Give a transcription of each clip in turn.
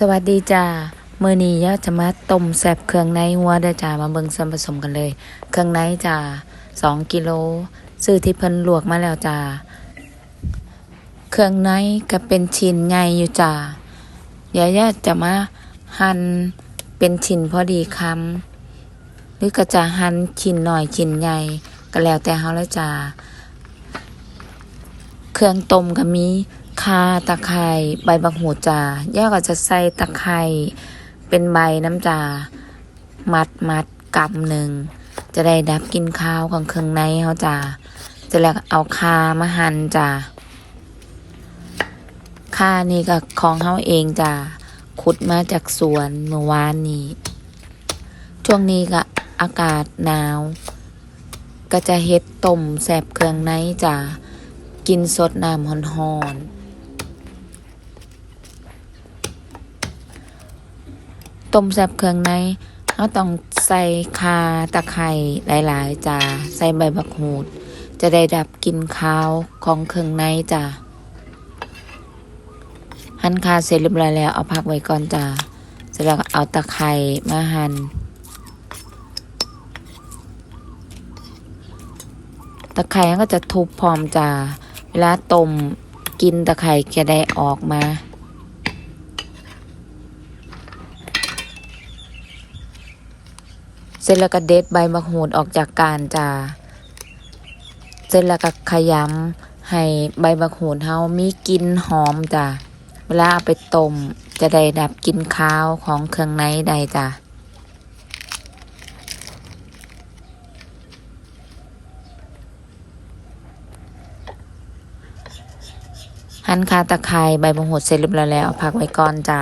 สวัสดีจ้าเมื้อนี้ย่าจะมาต้มแซบเครื่องในหัวเด้อจ้ามาเบิ่งส่วนผสมกันเลย เครื่องในจ้า2กิโลซื้อที่เพิ่นลวกมาแล้วจ้าเครื่องในก็เป็นชิ้นใหญ่อยู่จ้าเดี๋ยวย่าจะมาหั่นเป็นชิ้นพอดีคำหรือก็จะหั่นชิ้นหน่อยชิ้นใหญ่ก็แล้วแต่เฮาเลยจ้าเครื่องต้มก็มี ข่าตะไคร้ใบบักหูจาย่าก็จะใส่ตะไคร้เป็นใบน้ำจา มัดมัดกำหนึ่ง จะได้ดับกินข้าวของเครื่องในเขาจ้าจะแล้วก็เอาข่ามาหั่นจ้าข่านี่ก็ของเขาเองจ้าขุดมาจากสวนเมื่อวานนี้ ช่วงนี้ก็อากาศหนาว ก็จะเฮ็ดต้มแสบเครื่องในจ้ากินสดน้ำหอนๆ ต้มแซ่บเครื่องในเราต้องใส่คาตะไคร้หลาย ๆจ้าใส่ใบบักหูด จะได้ดับกลิ่นคาวของเครื่องในจ้าหั่นคาเสร็จเรียบร้อยแล้วเอาพักไว้ก่อนจ้าเสร็จแล้วเอาตะไคร้มาหัน่นตะไคร้ก็จะทุบพร้อมจ้าเวลาต้มกินตะไคร้จะได้ออกมา เส ร็จแล้วก็เด็ดใบมะกรูดออกจากการจ้าเสร็จแล้วก็ขยำให้ใบมะกรูดเฮามีกลิ่นหอมจ้าเวลาเอาไปต้มจะได้ดับกลิ่นคาวของเครื่องในได้จ้าหั่นคาตะไคร้ใบมะกรูดเสร็จเรียบร้อยแล้วเอาพักไว้ก่อนจ้า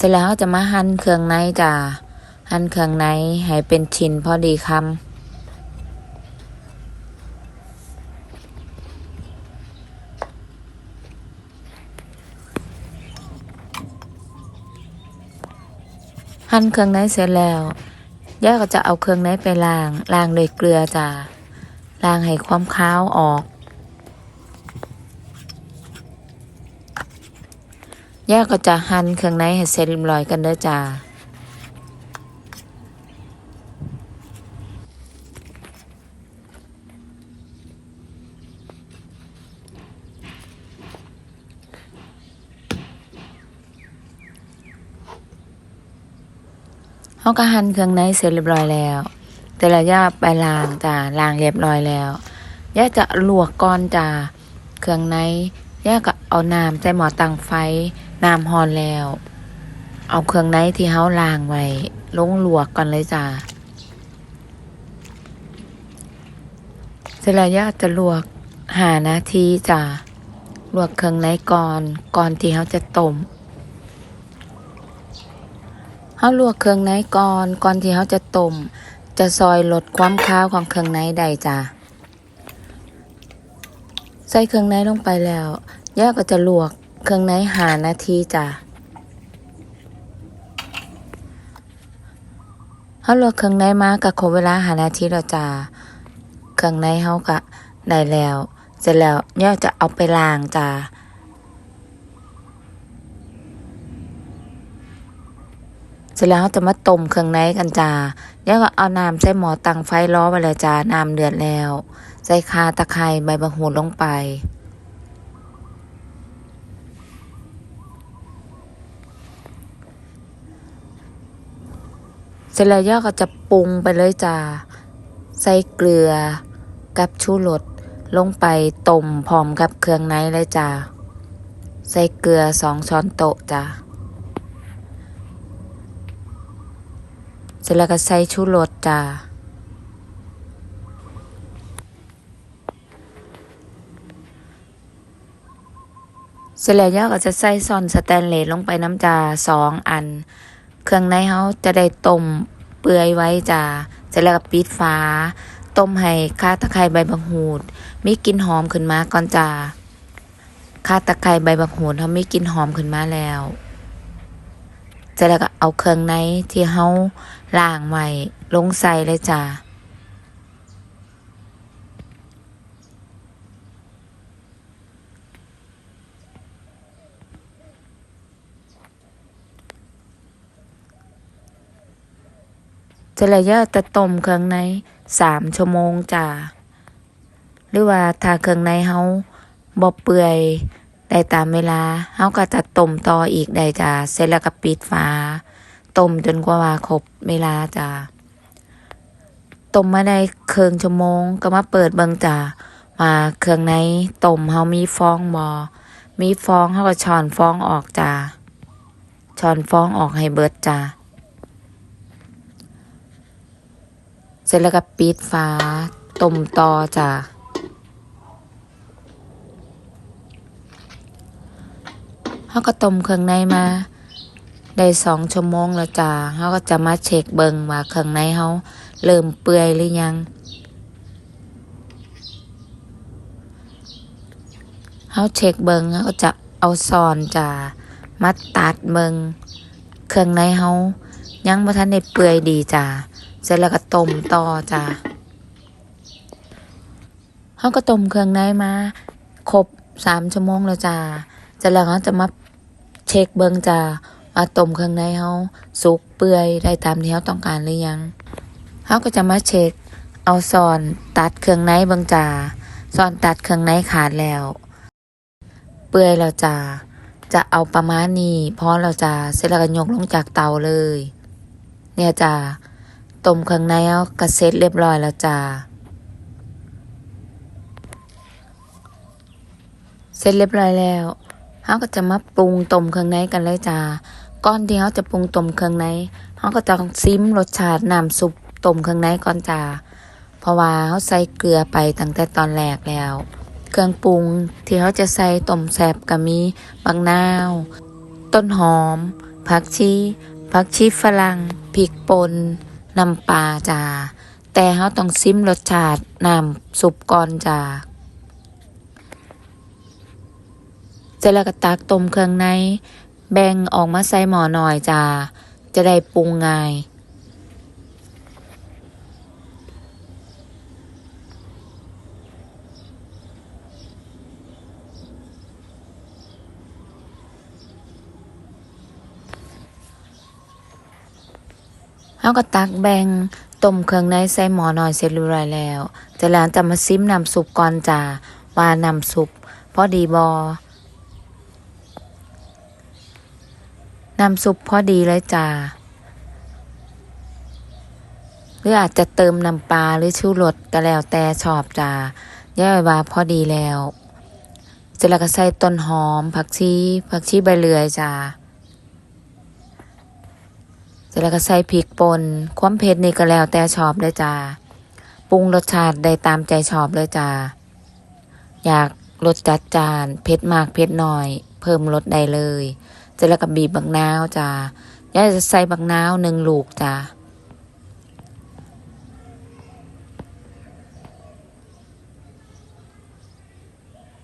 เสร็จแล้วจะมาหั่นเครื่องในจ้าหั่นเครื่องในให้เป็นชิ้นพอดีคำหั่นเครื่องในเสร็จแล้วย่าก็จะเอาเครื่องในไปล้างล้างด้วยเกลือจ้าล้างให้ความคาวออก ย่าก็จะหั่นเครื่องในให้เสร็จเรียบร้อยกันเด้อจ้าเขาก็หั่นเครื่องในเสร็จเรียบร้อยแล้ว แต่ละย่าไปล้างจ้าล้างเรียบร้อยแล้วย่าจะลวกก่อนจ้าเครื่องในย่าก็เอาน้ำใส่หม้อตั้งไฟ น้ำฮอนแล้ว เอาเครื่องในที่เฮาล้างไว้ลงลวกก่อนเลยจ้าเสร็จแล้วย่าจะลวกหานาทีจ้าลวกเครื่องในก่อนก่อนที่เฮาจะต้มเฮาลวกเครื่องในก่อนก่อนที่เฮาจะต้มจะซอยลดความคาวของเครื่องในได้จ้าใส่เครื่องในลงไปแล้วย่าก็จะลวก เครื่องในหานาทีจ้ะเฮาลวกเครื่องในมาก็ครบเวลาหานาทีแล้วจ้าเครื่องในเฮาก็ได้แล้ว เสร็จแล้วย่าจะเอาไปล้างจ้าเสร็จแล้วจะมาต้มเครื่องในกันจ้าย่าก็เอาน้ำใส่หม้อตั้งไฟล้อไว้เลยจ้าน้ำเดือดแล้ว ใส่ข่าตะไคร้ใบมะกรูดลงไป ร็จแล้วย่าก็จะปรุงไปเลยจ้าใส่เกลือ กับชูรสลงไปต้มพร้อมกับเครื่องในเลยจ้าใส่เกลือสองช้อนโต๊ะจ้าเสร็จแล้วก็ใส่ชูรสจ้าเสร็จแล้วย่าก็จะใส่ซอนสแตนเลสลงไปน้ำจ้าสองอัน เครื่องในเขาจะได้ต้มเปื่อยไว้จ้าเสร็จแล้วก็ปิดฝาต้มให้ข้าตะไคร้ใบบักหูดมีกลิ่นหอมขึ้นมาก่อนจ้าข้าตะไคร้ใบบักหูดเขามีกลิ่นหอมขึ้นมาแล้วเสร็จแล้วก็เอาเครื่องในที่เขาล่างไว้ลงใส่เลยจ้า จะระยะจะต้มเครื่องในสามชั่วโมงจ้าหรือว่าถ้าเครื่องในเฮาบ่เปื่อยได้ตามเวลาเฮาก็จะต้มต่ออีกได้จ้าเสร็จแล้วก็ปิดฝาต้มจนกว่าว่าครบเวลาจ้าต้มมาได้ครึ่งชั่วโมงก็มาเปิดเบิ่งจ้าว่าเครื่องในต้มเฮามีฟองบ่มีฟองเฮาก็ช้อนฟองออกจ้าช้อนฟองออกให้เบิดจ้า เสร็จแล้วก็ปิดฝาต้มต่อจ้ะเขาก็ต้มเครื่องในมา ได้สองชั่วโมงแล้วจ้ะเขาก็จะมาเช็คเบิงว่าเครื่องในเขาเริ่มเปื่อยหรือยังเขาเช็คเบิงเขาก็จะเอาซอนจ้ะมาตัดเบิงเครื่องในเขายังบ่ทันได้เปื่อยดีจ้ะ เสร็จแล้วก็ต้มต่อจ้ะเขาก็ต้มเครื่องในมาครบสามชั่วโมงแล้วจ้าเสร็จแล้วเขาจะมาเช็คเบิงจ้าว่าต้มเครื่องในเขาสุกเปื่อยได้ตามที่เขาต้องการหรือยังเขาก็จะมาเช็คเอาซอนตัดเครื่องในเบิงจ้าซอนตัดเครื่องในขาดแล้ว เปื่อยแล้วจ้าจะเอาประมาณนี้พอแล้วจ้าเสร็จแล้วก็ยกลงจากเตาเลย เนี่ยจ้า ต้มเครื่องในเอากระเซ็ตเรียบร้อยแล้วจ้าเสร็จเรียบร้อยแล้วเขาก็จะมาปรุงต้มเครื่องในกันเลยจ้า ก่อนที่เขาจะปรุงต้มเครื่องในเขาก็ต้องซิมรสชาติน้ำซุปต้มเครื่องในก่อนจ้า เพราะว่าเขาใส่เกลือไปตั้งแต่ตอนแรกแล้ว เครื่องปรุงที่เขาจะใส่ต้มแซ่บก็มีบักนาว ต้นหอม ผักชี ผักชีฝรั่ง พริกป่น น้ำปลาจ้าแต่เขาต้องซิมรสชาติน้ำซุปก่อนจ้าเสร็จแล้วก็ตักต้มเครื่องใน แบ่งออกมาใส่หม้อหน่อยจ้าจะได้ปรุงง่าย เขาก็ตักแบ่งต้มเครื่องในใส่หมอหน่อยเสร็จเรียบร้อยแล้วจากนั้นจะมาซิมน้ำซุปก่อนจ้าว่าน้ำซุปพอดีบอน้ำซุปพอดีเลยจ้าหรืออาจจะเติมน้ำปลาหรือชูรสก็แล้วแต่ชอบจ้าย่อยว่าพอดีแล้วเสร็จแล้วก็ใส่ต้นหอม ผักชีผักชีใบเลื่อยจ้า แล้วก็ใส่พริกป่นความเผ็ดนี่ก็แล้วแต่ชอบเลยจ้าปรุงรสชาติได้ตามใจชอบเลยจ้าอยากรสจัดจานเผ็ดมากเผ็ดน้อย เพิ่มรสได้เลยเสร็จแล้วก็บีบบักนาวจ้ายายจะใส่บักนาวหนึ่งลูกจ้า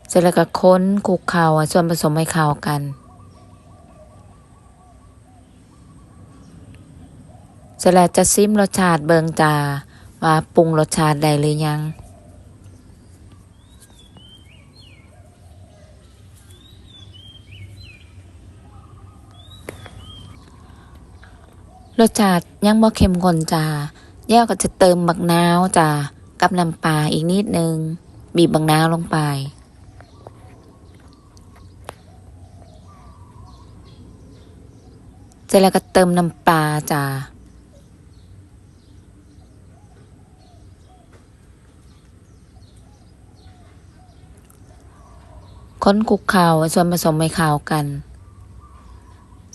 เสร็จแล้วก็ค้นคลุกเข่าส่วนผสมให้เข้ากัน เสร็จแล้วจะซิมรสชาติเบิงจาว่าปรุงรสชาติได้หรือยัง รสชาติยังบ่เข้มข้นจ้าแย่ก็จะเติมบักนาวจ้ากับน้ำปลาอีกนิดนึง บีบบักนาวลงไปเสร็จแล้วก็เติมน้ำปลาจ้า ค้นคุกเข่าส่วนผสมไม่ข่าวกัน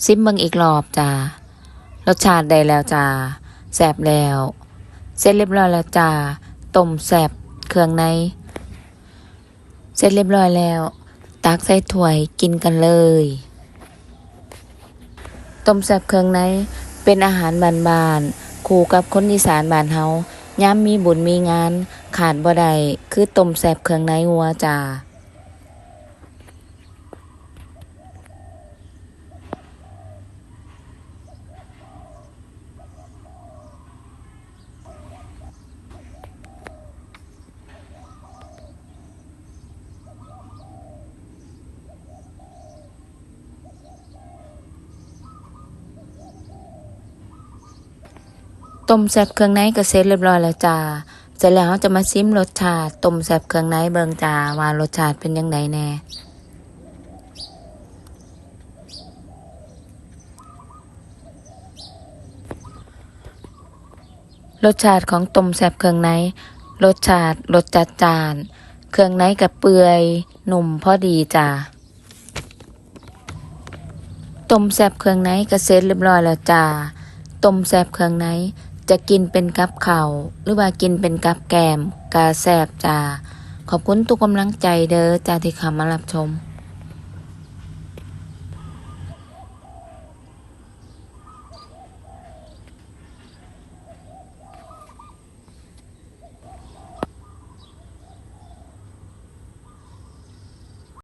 ซิมเบิงอีกรอบจ้ารสชาติได้แล้วจ้าแสบแล้ว เสร็จเรียบร้อยแล้วจ้าต้มแสบเครื่องใน เสร็จเรียบร้อยแล้ว ตักใส่ถ้วยกินกันเลยต้มแซ่บเครื่องในเป็นอาหารบานๆคู่กับคนอีสานบ้านเฮาย้ำมีบุญมีงาน ขาดบ่ได้คือต้มแซ่บเครื่องในวัวจ้า ต้มแซ่บเครื่องในก็เสร็จเรียบร้อยแล้วจ้าเสร็จแล้วเราจะมาซิมรสชาติต้มแซ่บเครื่องในเบิงจ้าว่ารสชาติเป็นยังไงแน่รสชาติของต้มแซ่บเครื่องในรสชาติรสจัดจาน เครื่องในกับเปื่อยหนุ่มพอดีจ้าต้มแซ่บเครื่องในก็เสร็จเรียบร้อยแล้วจ้าต้มแซ่บเครื่องใน จะกินเป็นกับเข่าหรือว่ากินเป็นกับแกมกาแซบจ้าขอบคุณทุกกำลังใจเด้อจ้าที่เข้ามารับชม